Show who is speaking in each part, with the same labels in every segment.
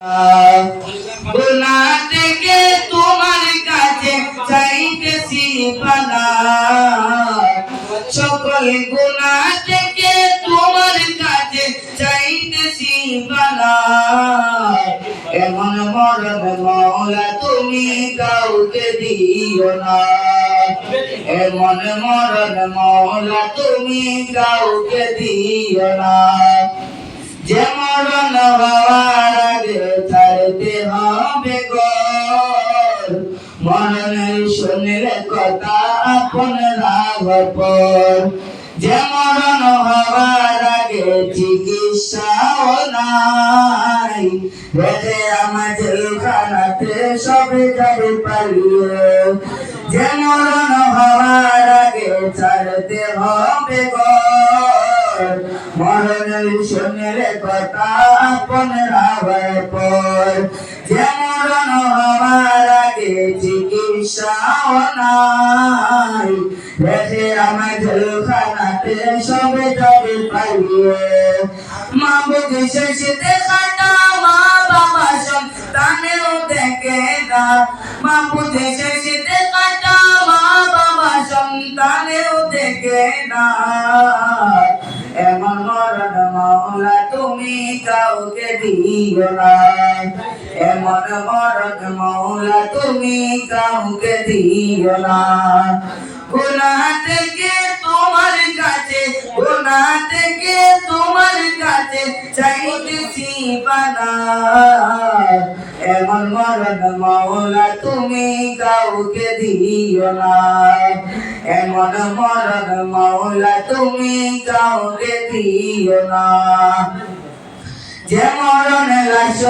Speaker 1: গুনা থেকে তোমার কাছে চাইতেছি সকল গুনা থেকে তোমার কাছে চাইতেছি এমন মরণ মৌলা তুমি কাউকে দিও না এমন মরণ মৌলা তুমি কাউকে দিও না যে মরণ হওয়ার শুনলে কথা আপন রাগ পর যে মরণ হওয়ার আগে চিকিৎসাও নাই বেঁধে আমার জেলখানাতে সবে যাবে পালিয়ে যে মরণ হওয়ার আগে ছাড়তে হবে মরণের শুনের কথা আপন যে মরণ চিকিৎসাও নাই রেখে আমার জেলখানাতে সবে যাবে পালিয়ে মা বুঝি শেষে দেখাটা মা বাবা সন্তানেও দেখে না। মা বুঝে শেষে দেখাটা মা বাবা সন্তানেও দেখে না। এমন মরণ মাওলা তুমি কাউকে দিও না। এমন মরণ মাওলা তুমি কাউকে দিও না। গুনা থেকে তোমার কাছে গুনা কাছে চাইতেছি এমন মরণ মাওলা তুমি কাউকে দিও না। এমন মরণ মাওলা তুমি কাউকে দিও না। যে মরণ লাশ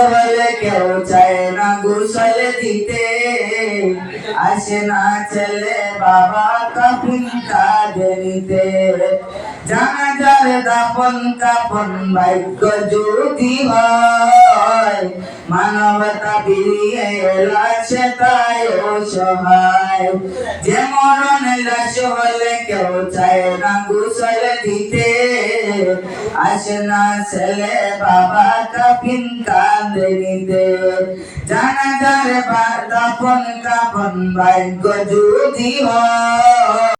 Speaker 1: কেউ চায় না গোসল দিতে। আসে না ছেলে বাবা কাপুন কাঁদে নিতে। জানা যার দাপন কাপন ভাগ্য যদি হয়, মানবতা বিলিয়ে লাশে তাই অসহায় যে মরণ লাশ হলে কেউ চায় না গোসল দিতে। আসে না ছেলে বাবা কাপিন কাঁদে নিতে। জানা যারে দাপন কাপন ভাগ্য যদি হয়